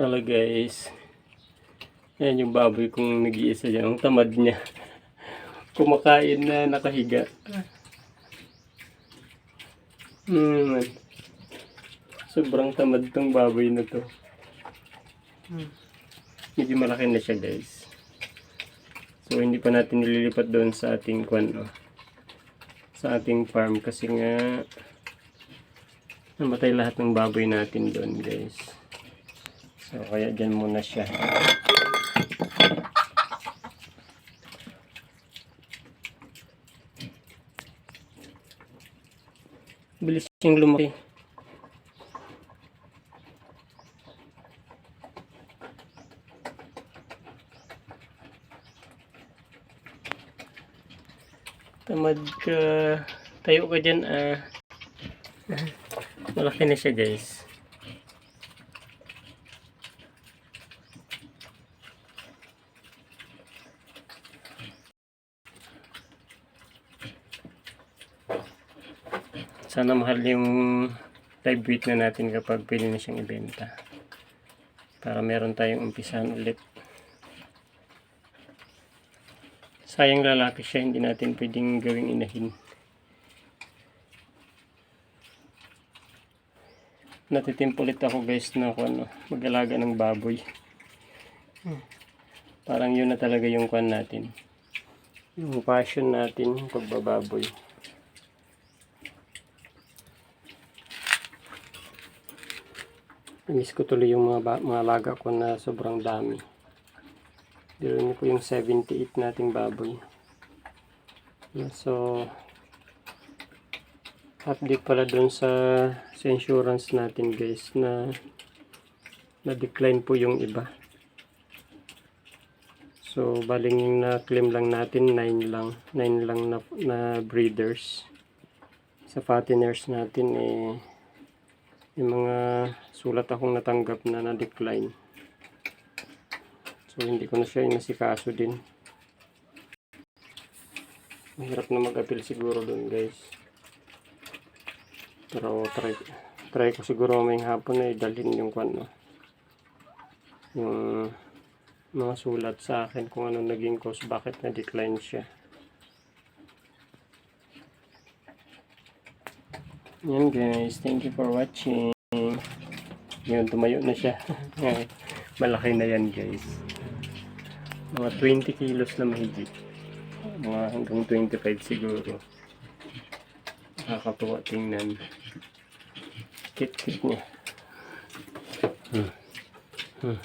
Hello guys. Yan yung baboy kong nag-iisa dyan. Ang tamad niya. Kumakain na nakahiga. Hmm. Sobrang tamad tong baboy na to. Medyo malaki na siya guys. So hindi pa natin nililipat doon sa ating kwan oh. Sa ating farm kasi nga namatay lahat ng baboy natin doon guys. So, kaya dyan muna siya. Bilis siyang lumaki. Tamad ka. Tayo ka dyan ah. Malaki na siya guys. Sana mahal yung live weight na natin kapag pwede na siyang ibenta. Para meron tayong umpisahan ulit. Sayang lalaki siya, hindi natin pwedeng gawing inahin. Natitimpulit ako guys na kung ano, mag-alaga ng baboy. Parang yun na talaga yung kwan natin. Yung passion natin, pagbababoy. Miss ko tuloy yung mga, mga laga ko na sobrang dami. Niyo po yung 78 nating baboy. So, update pala dun sa, sa insurance natin guys na na-decline po yung iba. So, baling na-claim lang natin, 9 lang. 9 lang na, na breeders. Sa fatteners natin, eh, yung mga sulat akong natanggap na na-decline. So, hindi ko na siya inasikaso din. Mahirap na mag-appeal siguro dun, guys. Pero, try, try ko siguro mamayang hapon na idalhin yung kwan? Yung mga sulat sa akin kung ano naging cause, bakit na-decline siya. Yan guys, thank you for watching. Yun, tumayo na siya. Malaki na yan guys. Mga 20 kilos na mahigit. Mga hanggang 25 siguro. Nakakatuwa tingnan. Kit-kit niya. Hmm. Hmm.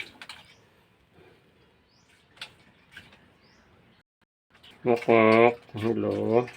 Hello.